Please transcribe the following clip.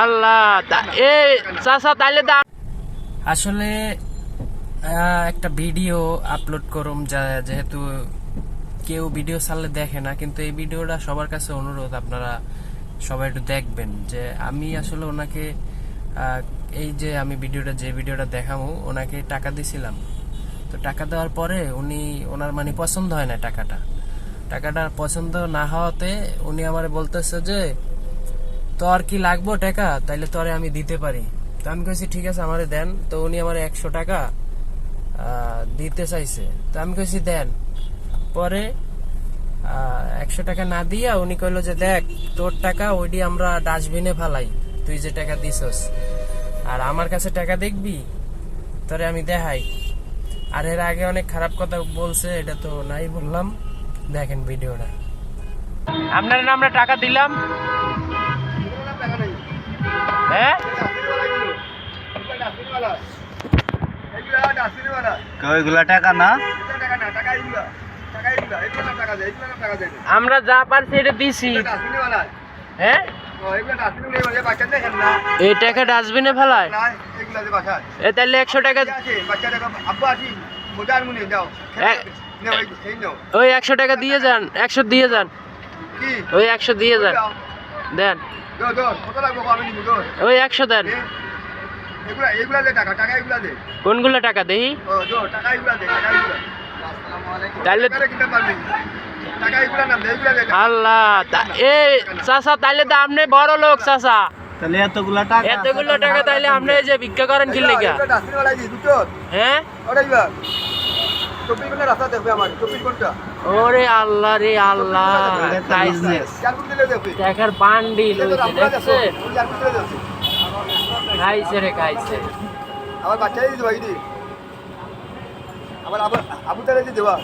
আল্লাহ এ চাচা তাইলে দা আসলে আহ, একটা ভিডিও আপলোড করুম যা যেহেতু কেউ ভিডিও ছাড়লে দেখে না কিন্তু এই ভিডিওটা সবার কাছে অনুরোধ আপনারা সবাই একটু দেখবেন যে আমি আসলে ওনাকে আহ, এই যে আমি ভিডিওটা যে ভিডিওটা দেখাবো ওনাকে টাকা দিছিলাম। তো টাকা দেওয়ার পরে উনি ওনার মানে পছন্দ হয় না টাকাটা। টাকাটা পছন্দ না হওয়াতে উনি আমার বলতেছে যে তোর কি লাগবো টাকা? তাইলে তোরে আমি দিতে পারি। তো আমি কইছি, ঠিক আছে, আমারে দেন। তো উনি আমার একশো টাকা দিতে চাইছে। তো আমি কইছি, দেন। পরে একশো টাকা না দিয়া উনি কইলো যে, দেখ, তোর টাকা ওইটি আমরা ডাস্টবিনে ফালাই। তুই যে টাকা দিছস। আর আমার কাছে টাকা দেখবি, তোরে আমি দেখাই। আর এর আগে অনেক খারাপ কথা বলছে, এটা তো নাই বললাম। দেখেন ভিডিওটা। আপনার আমরা টাকা দিলাম। টাকা দে। আমরা যা পারছি এটা দিছি হ্যাঁ এই টাকা ডাস্টবিনে ফেলায়। এ তাহলে একশো টাকা। ওই একশো টাকা দিয়ে যান একশো দিয়ে যান ওই একশো দিয়ে যান দেন ওই একশো দেন। এ, এগুলা এগুলা দে টাকা টাকা এগুলা দে। কোনগুলো টাকা দেই? ও দো টাকা এগুলা দে। টাকা এগুলা তাহলে আল্লাহ এ চাচা তাইলে তো আপনি বড় লোক চাচা। তাহলে এতগুলা টাকা এতগুলো টাকা তাইলে আপনি যে ভিক্ষা করেন কি লেগা? হ্যাঁ? ওটা এগুলা চব্বিশ ঘণ্টা রাস্তা দেখবে আমার চব্বিশ ঘণ্টা ওরে আল্লাহ রে আল্লাহ দেখার বান্ডিল দেখছে খাইছে রে খাইছে। আমার বাচ্চাই দিতে দি আবার আবার আবু তালে দিয়ে দেওয়া।